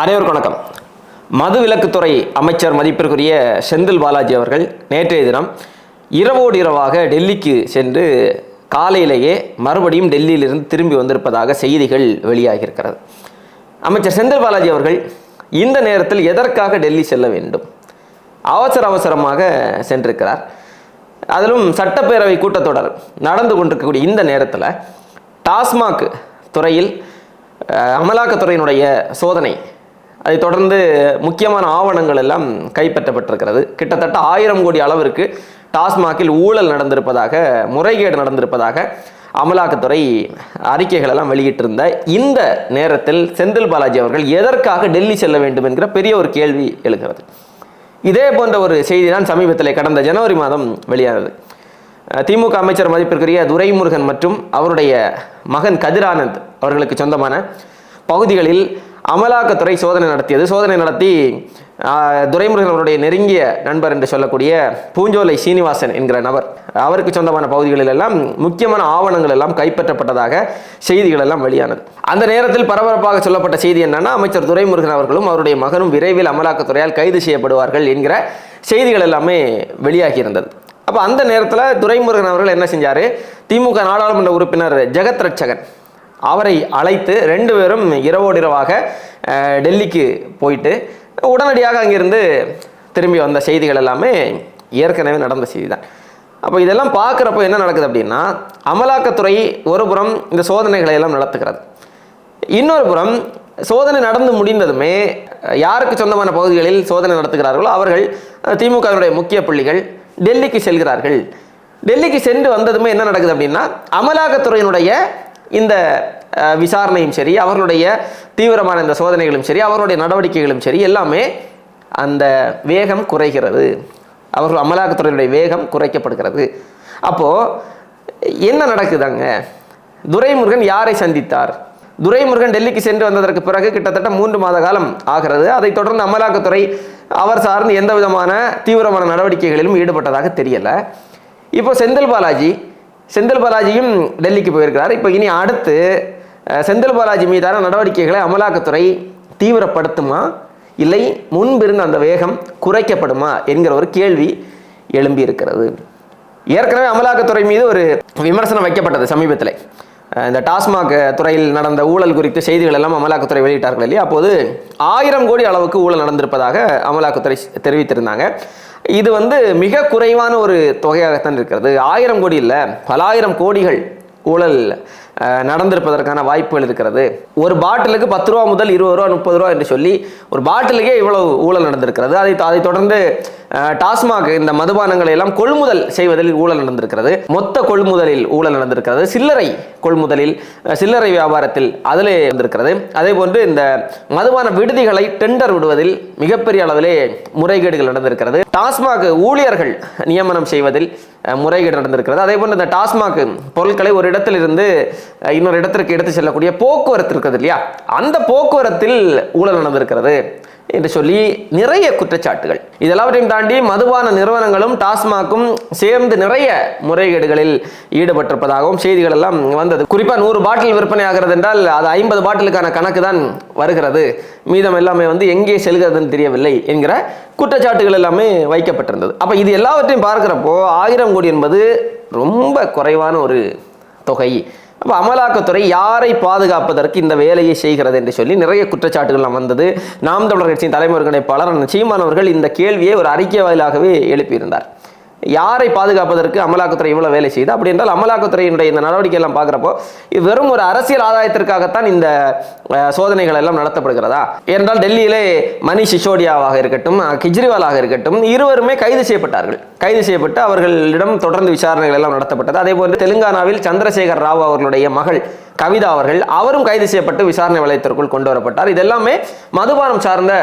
அனைவருக்கும் வணக்கம். மதுவிலக்குத்துறை அமைச்சர் மதிப்பிற்குரிய செந்தில் பாலாஜி அவர்கள் நேற்றைய தினம் இரவோடு இரவாக டெல்லிக்கு சென்று காலையிலேயே மறுபடியும் டெல்லியிலிருந்து திரும்பி வந்திருப்பதாக செய்திகள் வெளியாகியிருக்கிறது. அமைச்சர் செந்தில் பாலாஜி அவர்கள் இந்த நேரத்தில் எதற்காக டெல்லி செல்ல வேண்டும்? அவசர அவசரமாக சென்றிருக்கிறார். அதிலும் சட்டப்பேரவை கூட்டத்தொடர் நடந்து கொண்டிருக்கக்கூடிய இந்த நேரத்தில் டாஸ்மாக் துறையில் அமலாக்கத்துறையினுடைய சோதனை அதைத் தொடர்ந்து முக்கியமான ஆவணங்கள் எல்லாம் கைப்பற்றப்பட்டிருக்கிறது. கிட்டத்தட்ட ஆயிரம் கோடி அளவிற்கு டாஸ்மாகில் ஊழல் நடந்திருப்பதாக முறைகேடு நடந்திருப்பதாக அமலாக்கத்துறை அறிக்கைகள் எல்லாம் வெளியிட்டிருந்த இந்த நேரத்தில் செந்தில் பாலாஜி அவர்கள் எதற்காக டெல்லி செல்ல வேண்டும் என்கிற பெரிய ஒரு கேள்வி எழுகிறது. இதே போன்ற ஒரு செய்தி தான் சமீபத்தில் கடந்த ஜனவரி மாதம் வெளியானது. திமுக அமைச்சர் மதிப்பிற்குரிய துரைமுருகன் மற்றும் அவருடைய மகன் கதிரானந்த் அவர்களுக்கு சொந்தமான பகுதிகளில் அமலாக்கத்துறை சோதனை நடத்தியது. சோதனை நடத்தி துரைமுருகன் அவருடைய நெருங்கிய நண்பர் என்று சொல்லக்கூடிய பூஞ்சோலை சீனிவாசன் என்கிற நபர் அவருக்கு சொந்தமான பகுதிகளில் எல்லாம் முக்கியமான ஆவணங்கள் எல்லாம் கைப்பற்றப்பட்டதாக செய்திகள் எல்லாம் வெளியானது. அந்த நேரத்தில் பரபரப்பாக சொல்லப்பட்ட செய்தி என்னன்னா அமைச்சர் துரைமுருகன் அவர்களும் அவருடைய மகனும் விரைவில் அமலாக்கத்துறையால் கைது செய்யப்படுவார்கள் என்கிற செய்திகள் எல்லாமே வெளியாகி இருந்தது அப்போ அந்த நேரத்தில் துரைமுருகன் அவர்கள் என்ன செஞ்சார்? திமுக நாடாளுமன்ற உறுப்பினர் ஜெகத் ரட்சகன் அவரை அழைத்து ரெண்டு பேரும் இரவோடிரவாக டெல்லிக்கு போயிட்டு உடனடியாக அங்கிருந்து திரும்பி வந்த செய்திகள் எல்லாமே ஏற்கனவே நடந்த செய்தி தான் அப்போ இதெல்லாம் பார்க்குறப்போ என்ன நடக்குது அப்படின்னா அமலாக்கத்துறை ஒரு புறம் இந்த சோதனைகளை எல்லாம் நடத்துகிறது. இன்னொரு புறம் சோதனை நடந்து முடிந்ததுமே யாருக்கு சொந்தமான பகுதிகளில் சோதனை நடத்துகிறார்களோ அவர்கள் திமுகவினுடைய முக்கிய புள்ளிகள் டெல்லிக்கு செல்கிறார்கள். டெல்லிக்கு சென்று வந்ததுமே என்ன நடக்குது அப்படின்னா அமலாக்கத்துறையினுடைய இந்த விசாரணையும் சரி அவர்களுடைய தீவிரமான இந்த சோதனைகளும் சரி அவருடைய நடவடிக்கைகளும் சரி எல்லாமே அந்த வேகம் குறைகிறது. அவர்கள் அமலாக்கத்துறையுடைய வேகம் குறைக்கப்படுகிறது. அப்போது என்ன நடக்குதாங்க? துரைமுருகன் யாரை சந்தித்தார்? துரைமுருகன் டெல்லிக்கு சென்று வந்ததற்கு பிறகு கிட்டத்தட்ட மூன்று மாத காலம் ஆகிறது. அதைத் தொடர்ந்து அமலாக்கத்துறை அவர் சார்ந்து எந்த விதமான தீவிரமான நடவடிக்கைகளிலும் ஈடுபட்டதாக தெரியலை. இப்போ செந்தில் பாலாஜி செந்தில் பாலாஜியும் டெல்லிக்கு போயிருக்கிறார். இப்போ இனி அடுத்து செந்தில் பாலாஜி மீதான நடவடிக்கைகளை அமலாக்கத்துறை தீவிரப்படுத்துமா? இல்லை முன்பிருந்த அந்த வேகம் குறைக்கப்படுமா? என்கிற ஒரு கேள்வி எழும்பி இருக்கிறது ஏற்கனவே அமலாக்கத்துறை மீது ஒரு விமர்சனம் வைக்கப்பட்டது சமீபத்தில். இந்த டாஸ்மாக் துறையில் நடந்த ஊழல் குறித்து செய்திகள் எல்லாம் அமலாக்கத்துறை வெளியிட்டார்கள் இல்லையா? அப்போது ஆயிரம் கோடி அளவுக்கு ஊழல் நடந்திருப்பதாக அமலாக்கத்துறை தெரிவித்திருந்தாங்க. இது வந்து மிக குறைவான ஒரு தொகையாகத்தான் இருக்கிறது. ஆயிரம் கோடி இல்லை பலாயிரம் கோடிகள் ஊழல் நடந்திருப்பதற்கான வாய்ப்புகள் இருக்கிறது. ஒரு பாட்டிலுக்கு பத்து ரூபா முதல் இருபது ரூபா முப்பது ரூபா என்று சொல்லி ஒரு பாட்டிலுக்கே இவ்வளவு ஊழல் நடந்திருக்கிறது. அதை அதை தொடர்ந்து டாஸ்மாக் இந்த மதுபானங்களை எல்லாம் கொள்முதல் செய்வதில் ஊழல் நடந்திருக்கிறது. மொத்த கொள்முதலில் ஊழல் நடந்திருக்கிறது. சில்லறை கொள்முதலில் சில்லறை வியாபாரத்தில் அதிலே இருந்திருக்கிறது அதே போன்று இந்த மதுபான விடுதிகளை டெண்டர் விடுவதில் மிகப்பெரிய அளவிலே முறைகேடுகள் நடந்திருக்கிறது. டாஸ்மாக் ஊழியர்கள் நியமனம் செய்வதில் முறைகேடு நடந்திருக்கிறது. அதே போன்று இந்த டாஸ்மாக் பொருட்களை ஒரு இடத்திலிருந்து இன்னொரு இடத்திற்கு எடுத்து செல்லக்கூடிய போக்குவரத்து இருக்குது இல்லையா? அந்த போக்குவரத்தில் ஊழல் நடந்திருக்கிறது என்று சொல்லி நிறைய குற்றச்சாட்டுகள். இதெல்லாவற்றையும் தாண்டி மதுபான நிறுவனங்களும் டாஸ்மாக்கும் சேர்ந்து நிறைய முறைகேடுகளில் ஈடுபட்டிருப்பதாகவும் செய்திகள் எல்லாம் வந்தது. குறிப்பாக நூறு பாட்டில் விற்பனை ஆகிறது என்றால் அது ஐம்பது பாட்டிலுக்கான கணக்கு தான் வருகிறது. மீதம் எல்லாமே வந்து எங்கே செல்கிறதுன்னு தெரியவில்லை என்கிற குற்றச்சாட்டுகள் எல்லாமே வைக்கப்பட்டிருந்தது. அப்போ இது எல்லாவற்றையும் பார்க்குறப்போ ஆயிரம் கோடி என்பது ரொம்ப குறைவான ஒரு தொகை. அப்போ அமலாக்கத்துறை யாரை பாதுகாப்பதற்கு இந்த வேலையை செய்கிறது என்று சொல்லி நிறைய குற்றச்சாட்டுகள்லாம் வந்தது. நாம் தமிழர் கட்சியின் தலைமை ஒருங்கிணைப்பாளர் சீமான் அவர்கள் இந்த கேள்வியை ஒரு அறிக்கை வாயிலாகவே எழுப்பியிருந்தார். யாரை பாதுகாப்பதற்கு அமலாக்கத்துறை இவ்வளோ வேலை செய்யுது அப்படி என்றால் அமலாக்கத்துறையினுடைய இந்த நடவடிக்கை எல்லாம் பார்க்குறப்போ இது வெறும் ஒரு அரசியல் ஆதாயத்திற்காகத்தான் இந்த சோதனைகள் எல்லாம் நடத்தப்படுகிறதா? என்றால் டெல்லியிலே மணி சிசோடியாவாக இருக்கட்டும் கெஜ்ரிவாலாக இருக்கட்டும் இருவருமே கைது செய்யப்பட்டார்கள். கைது செய்யப்பட்டு அவர்களிடம் தொடர்ந்து விசாரணைகள் எல்லாம் நடத்தப்பட்டது. அதே போன்று தெலுங்கானாவில் சந்திரசேகர் ராவ் அவர்களுடைய மகள் கவிதா அவர்கள் அவரும் கைது செய்யப்பட்டு விசாரணை வளையத்திற்குள் கொண்டு வரப்பட்டார். இது எல்லாமே மதுபானம் சார்ந்த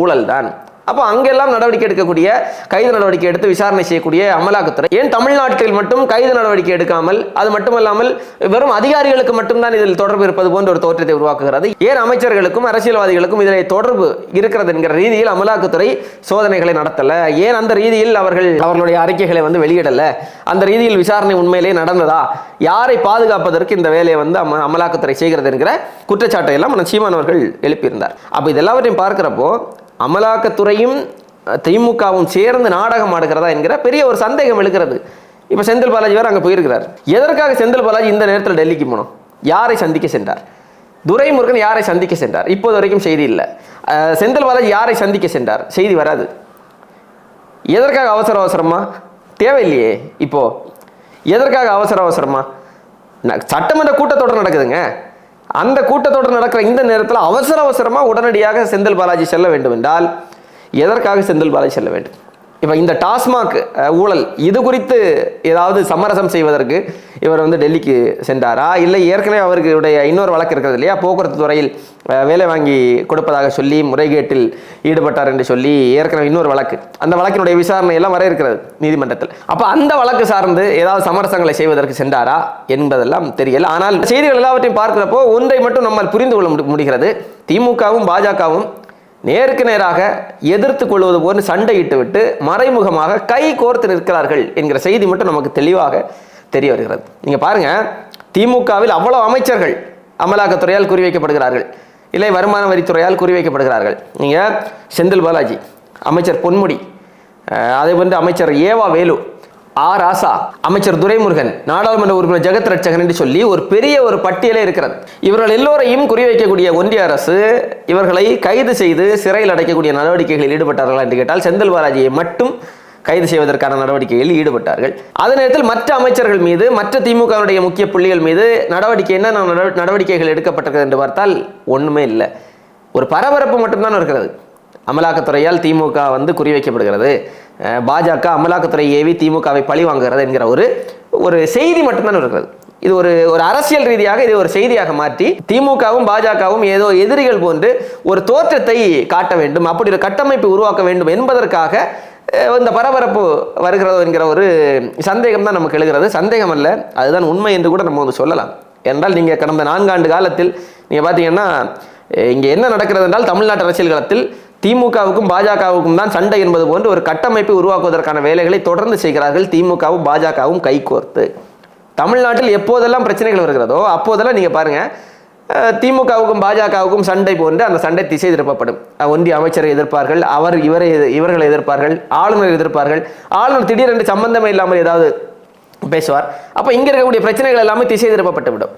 ஊழல் தான் அப்போ அங்கெல்லாம் நடவடிக்கை எடுக்கக்கூடிய கைது நடவடிக்கை எடுத்து விசாரணை செய்யக்கூடிய அமலாக்கத்துறை. ஏன் தமிழ்நாட்டில் மட்டும் கைது நடவடிக்கை எடுக்காமல் அது மட்டுமல்லாமல் வெறும் அதிகாரிகளுக்கு மட்டும்தான் இதில் தொடர்பு இருப்பது போன்ற ஒரு தோற்றத்தை உருவாக்குகிறது. ஏன் அமைச்சர்களுக்கும் அரசியல்வாதிகளுக்கும் இதில் தொடர்பு இருக்கிறது என்கிற ரீதியில் அமலாக்கத்துறை சோதனைகளை நடத்தலை? ஏன் அந்த ரீதியில் அவர்கள் அவர்களுடைய அறிக்கைகளை வந்து வெளியிடலை? அந்த ரீதியில் விசாரணை உண்மையிலே நடந்ததா? யாரை பாதுகாப்பதற்கு இந்த வேலையை வந்து அம அமலாக்கத்துறை செய்கிறது என்கிற குற்றச்சாட்டை எல்லாம் சீமானவர்கள் அவர்கள் எழுப்பியிருந்தார். அப்போ இதெல்லாவற்றையும் பார்க்குறப்போ பார்க்கிறப்போ அமலாக்கத்துறையும் திமுகவும் சேர்ந்து நாடகம் ஆடுகிறதா என்கிற பெரிய ஒரு சந்தேகம் எழுக்கிறது இப்போ செந்தில் பாலாஜி வேறு அங்கே போயிருக்கிறார். எதற்காக செந்தில் பாலாஜி இந்த நேரத்தில் டெல்லிக்கு போனோம்? யாரை சந்திக்க சென்றார்? துரைமுருகன் யாரை சந்திக்க சென்றார்? இப்போது வரைக்கும் செய்தி இல்லை. செந்தில் பாலாஜி யாரை சந்திக்க சென்றார்? செய்தி வராது. எதற்காக அவசர அவசரமா? தேவையில்லையே இப்போது எதற்காக அவசர அவசரமா? சட்டமன்ற கூட்டத்தொடர் நடக்குதுங்க. அந்த கூட்டத்தொடர் நடக்கிற இந்த நேரத்தில் அவசர அவசரமா உடனடியாக செந்தில் பாலாஜி செல்ல வேண்டும் என்றால் எதற்காக செந்தில் பாலாஜி செல்ல வேண்டும்? இப்போ இந்த டாஸ்மாக் ஊழல் இது குறித்து ஏதாவது சமரசம் செய்வதற்கு இவர் வந்து டெல்லிக்கு சென்றாரா? இல்லை ஏற்கனவே அவர்களுடைய இன்னொரு வழக்கு இருக்கிறது இல்லையா? போக்குவரத்து துறையில் வேலை வாங்கி கொடுப்பதாக சொல்லி முறைகேட்டில் ஈடுபட்டார் என்று சொல்லி ஏற்கனவே இன்னொரு வழக்கு. அந்த வழக்கினுடைய விசாரணை எல்லாம் வர இருக்கிறது நீதிமன்றத்தில். அப்போ அந்த வழக்கு சார்ந்து ஏதாவது சமரசங்களை செய்வதற்கு சென்றாரா என்பதெல்லாம் தெரியல. ஆனால் செய்திகள் எல்லாவற்றையும் பார்க்கிறப்போ ஒன்றை மட்டும் நம்மால் புரிந்து கொள்ள முடிகிறது. திமுகவும் பாஜகவும் நேருக்கு நேராக எதிர்த்து கொள்வது போன்று சண்டையிட்டு விட்டு மறைமுகமாக கை கோர்த்து நிற்கிறார்கள் என்கிற செய்தி மட்டும் நமக்கு தெளிவாக தெரிய வருகிறது. நீங்கள் பாருங்க திமுகவில் அவ்வளோ அமைச்சர்கள் அமலாக்கத்துறையால் குறிவைக்கப்படுகிறார்கள். இல்லை வருமான வரித்துறையால் குறிவைக்கப்படுகிறார்கள். நீங்கள் செந்தில் பாலாஜி அமைச்சர் பொன்முடி அதே போன்று அமைச்சர் ஏவா வேலு ஆ ராசா அமைச்சர் துரைமுருகன் நாடாளுமன்ற உறுப்பினர் ஜெகத் ரட்சகன் என்று சொல்லி ஒரு பெரிய ஒரு பட்டியலே இருக்கிறது. இவர்கள் எல்லோரையும் குறிவைக்கக்கூடிய ஒன்றிய அரசு இவர்களை கைது செய்து சிறையில் அடைக்கக்கூடிய நடவடிக்கைகளில் ஈடுபட்டார்களா என்று கேட்டால் செந்தில் பாலாஜியை மட்டும் கைது செய்வதற்கான நடவடிக்கைகளில் ஈடுபட்டார்கள். அதே நேரத்தில் மற்ற அமைச்சர்கள் மீது மற்ற திமுகவுடைய முக்கிய புள்ளிகள் மீது நடவடிக்கை என்ன நடவடிக்கைகள் எடுக்கப்பட்டிருக்கிறது என்று பார்த்தால் ஒன்றுமே இல்லை. ஒரு பரபரப்பு மட்டும்தான் இருக்கிறது. அமலாக்கத்துறையால் திமுக வந்து குறிவைக்கப்படுகிறது. பாஜக அமலாக்கத்துறை ஏவி திமுகவை பழி வாங்குகிறது என்கிற ஒரு ஒரு செய்தி மட்டும்தான் இருக்கிறது. இது ஒரு ஒரு அரசியல் ரீதியாக இது ஒரு செய்தியாக மாற்றி திமுகவும் பாஜகவும் ஏதோ எதிரிகள் போன்று ஒரு தோற்றத்தை காட்ட வேண்டும் அப்படி ஒரு கட்டமைப்பு உருவாக்க வேண்டும் என்பதற்காக இந்த பரபரப்பு வருகிறதோ என்கிற ஒரு சந்தேகம் தான் நமக்கு எழுகிறது. சந்தேகம் அல்ல அதுதான் உண்மை என்று கூட நம்ம வந்து சொல்லலாம். என்றால் நீங்கள் கடந்த நான்காண்டு காலத்தில் நீங்கள் பார்த்தீங்கன்னா இங்கே என்ன நடக்கிறது என்றால் தமிழ்நாட்டு அரசியல் காலத்தில் திமுகவுக்கும் பாஜகவுக்கும் தான் சண்டை என்பது போன்று ஒரு கட்டமைப்பை உருவாக்குவதற்கான வேலைகளை தொடர்ந்து செய்கிறார்கள் திமுகவும் பாஜகவும் கைகோர்த்து தமிழ்நாட்டில் எப்போதெல்லாம் பிரச்சனைகள் வருகிறதோ அப்போதெல்லாம் நீங்கள் பாருங்கள் திமுகவுக்கும் பாஜகவுக்கும் சண்டை போன்று அந்த சண்டை திசை திருப்பப்படும். ஒன்றிய அமைச்சரை எதிர்ப்பார்கள் அவர் இவரை இவர்களை எதிர்ப்பார்கள் ஆளுநர் எதிர்ப்பார்கள். ஆளுநர் திடீரென்று சம்பந்தமே இல்லாமல் ஏதாவது பேசுவார். அப்போ இங்கே இருக்கக்கூடிய பிரச்சனைகள் எல்லாமே திசை திருப்பப்பட்டு விடும்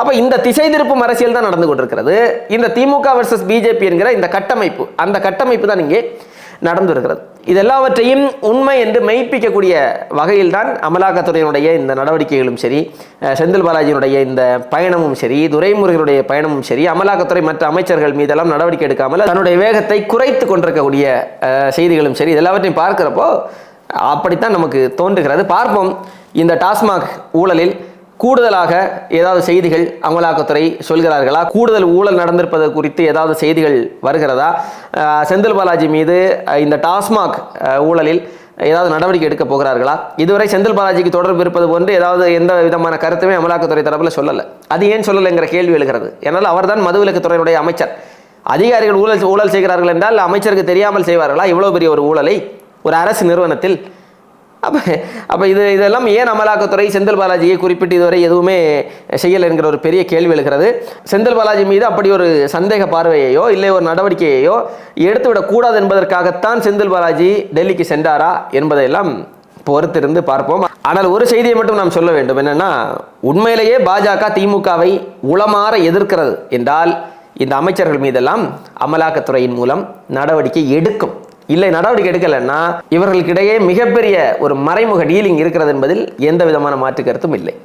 அப்போ இந்த திசை திருப்பும் அரசியல் தான் நடந்து கொண்டிருக்கிறது. இந்த திமுக வர்சஸ் பிஜேபி என்கிற இந்த கட்டமைப்பு அந்த கட்டமைப்பு தான் இங்கே நடந்து வருகிறது. இது எல்லாவற்றையும் உண்மை என்று மெய்ப்பிக்கக்கூடிய வகையில் தான் அமலாக்கத்துறையினுடைய இந்த நடவடிக்கைகளும் சரி செந்தில் பாலாஜியினுடைய இந்த பயணமும் சரி துரைமுருகனுடைய பயணமும் சரி அமலாக்கத்துறை மற்ற அமைச்சர்கள் மீதெல்லாம் நடவடிக்கை எடுக்காமல் தன்னுடைய வேகத்தை குறைத்து கொண்டிருக்கக்கூடிய செய்திகளும் சரி இதெல்லாவற்றையும் பார்க்கிறப்போ அப்படித்தான் நமக்கு தோன்றுகிறது. பார்ப்போம் இந்த டாஸ்மாக் ஊழலில் கூடுதலாக ஏதாவது செய்திகள் அமலாக்கத்துறை சொல்கிறார்களா? கூடுதல் ஊழல் நடந்திருப்பது குறித்து ஏதாவது செய்திகள் வருகிறதா? செந்தில் பாலாஜி மீது இந்த டாஸ்மாக் ஊழலில் ஏதாவது நடவடிக்கை எடுக்க போகிறார்களா? இதுவரை செந்தில் பாலாஜிக்கு தொடர்பு இருப்பது போன்று ஏதாவது எந்த விதமான கருத்துமே அமலாக்கத்துறை தரப்பில் சொல்லலை. அது ஏன் சொல்லலைங்கிற கேள்வி எழுகிறது. ஏன்னால் அவர்தான் மதுவிலக்குத்துறையினுடைய அமைச்சர். அதிகாரிகள் ஊழல் ஊழல் செய்கிறார்கள் என்றால் அமைச்சருக்கு தெரியாமல் செய்வார்களா? இவ்வளோ பெரிய ஒரு ஊழலை ஒரு அரசு நிறுவனத்தில் அப்போ அப்போ இது இதெல்லாம் ஏன் அமலாக்கத்துறை செந்தில் பாலாஜியை குறிப்பிட்டு இதுவரை எதுவுமே செய்யலை என்கிற ஒரு பெரிய கேள்வி எழுகிறது. செந்தில் பாலாஜி மீது அப்படி ஒரு சந்தேக பார்வையையோ இல்லை ஒரு நடவடிக்கையையோ எடுத்துவிடக்கூடாது என்பதற்காகத்தான் செந்தில் பாலாஜி டெல்லிக்கு சென்றாரா என்பதையெல்லாம் பொறுத்திருந்து பார்ப்போம். ஆனால் ஒரு செய்தியை மட்டும் நாம் சொல்ல வேண்டும். என்னென்னா உண்மையிலேயே பாஜக திமுகவை உளமாற எதிர்க்கிறது என்றால் இந்த அமைச்சர்கள் மீதெல்லாம் அமலாக்கத்துறையின் மூலம் நடவடிக்கை எடுக்கும். இல்லை நடவடிக்கை எடுக்கலைன்னா இவர்களுக்கிடையே மிகப்பெரிய ஒரு மறைமுக டீலிங் இருக்கிறது என்பதில் எந்த விதமான மாற்று கருத்தும் இல்லை.